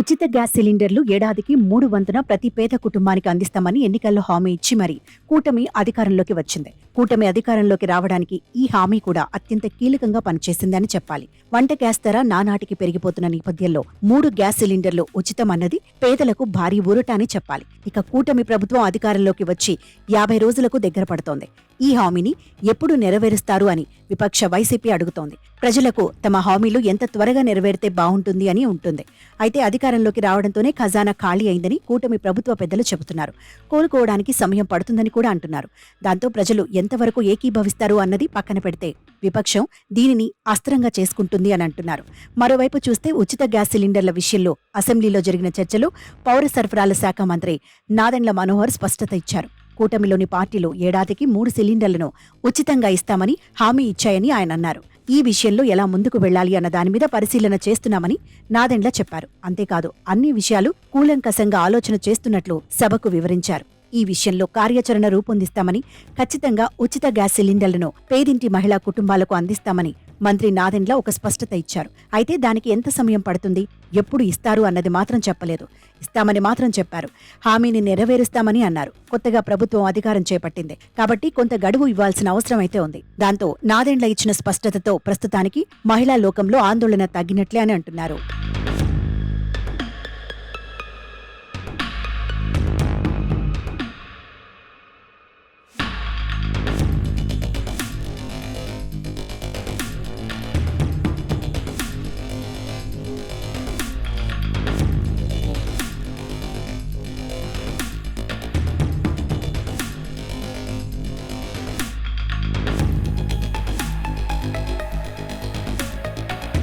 ఉచిత గ్యాస్ సిలిండర్లు ఏడాదికి మూడు వంతున ప్రతి పేద కుటుంబానికి అందిస్తామని ఎన్నికల్లో హామీ ఇచ్చి మరి కూటమి అధికారంలోకి వచ్చింది. కూటమి అధికారంలోకి రావడానికి ఈ హామీ కూడా అత్యంత కీలకంగా పనిచేసిందని చెప్పాలి. వంట గ్యాస్ ధర నానాటికి పెరిగిపోతున్న నేపథ్యంలో మూడు గ్యాస్ సిలిండర్లు ఉచితం అన్నది పేదలకు భారీ ఊరట అని చెప్పాలి. ఇక కూటమి ప్రభుత్వం అధికారంలోకి వచ్చి యాభై రోజులకు దగ్గర పడుతోంది. ఈ హామీని ఎప్పుడు నెరవేరుస్తారు అని విపక్ష వైసీపీ అడుగుతోంది. ప్రజలకు తమ హామీలు ఎంత త్వరగా నెరవేరితే బాగుంటుంది అని ఉంటుంది. అయితే అధికారంలోకి రావడంతోనే ఖజానా ఖాళీ అయిందని కూటమి ప్రభుత్వ పెద్దలు చెబుతున్నారు. కోలుకోవడానికి సమయం పడుతుందని కూడా అంటున్నారు. దాంతో ప్రజలు ఎంతవరకు ఏకీభవిస్తారు అన్నది పక్కన పెడితే విపక్షం దీనిని అస్త్రంగా చేసుకుంటుంది అని అంటున్నారు. మరోవైపు చూస్తే ఉచిత గ్యాస్ సిలిండర్ల విషయంలో అసెంబ్లీలో జరిగిన చర్చలో పౌర సరఫరాల శాఖ మంత్రి నాదెండ్ల మనోహర్ స్పష్టత ఇచ్చారు. కూటమిలోని పార్టీలు ఏడాదికి మూడు సిలిండర్లను ఉచితంగా ఇస్తామని హామీ ఇచ్చాయని ఆయన అన్నారు. ఈ విషయంలో ఎలా ముందుకు వెళ్ళాలి అన్న దాని మీద పరిశీలన చేస్తున్నామని నాదెండ్ల చెప్పారు. అంతేకాదు అన్ని విషయాలు కూలంకసంగా ఆలోచన చేస్తున్నట్లు సభకు వివరించారు. ఈ విషయంలో కార్యాచరణ రూపొందిస్తామని ఖచ్చితంగా ఉచిత గ్యాస్ సిలిండర్లను పేదింటి మహిళా కుటుంబాలకు అందిస్తామని మంత్రి నాదెండ్ల ఒక స్పష్టత ఇచ్చారు. అయితే దానికి ఎంత సమయం పడుతుంది? ఎప్పుడు ఇస్తారు అన్నది మాత్రం చెప్పలేదు. ఇస్తామని మాత్రం చెప్పారు. హామీని నెరవేరుస్తామని అన్నారు. కొత్తగా ప్రభుత్వం అధికారం చేపట్టింది. కాబట్టి కొంత గడువు ఇవ్వాల్సిన అవసరం అయితే ఉంది. దాంతో నాదెండ్ల ఇచ్చిన స్పష్టతతో ప్రస్తుతానికి మహిళా లోకంలో ఆందోళన తగ్గినట్లే అని అంటున్నారు.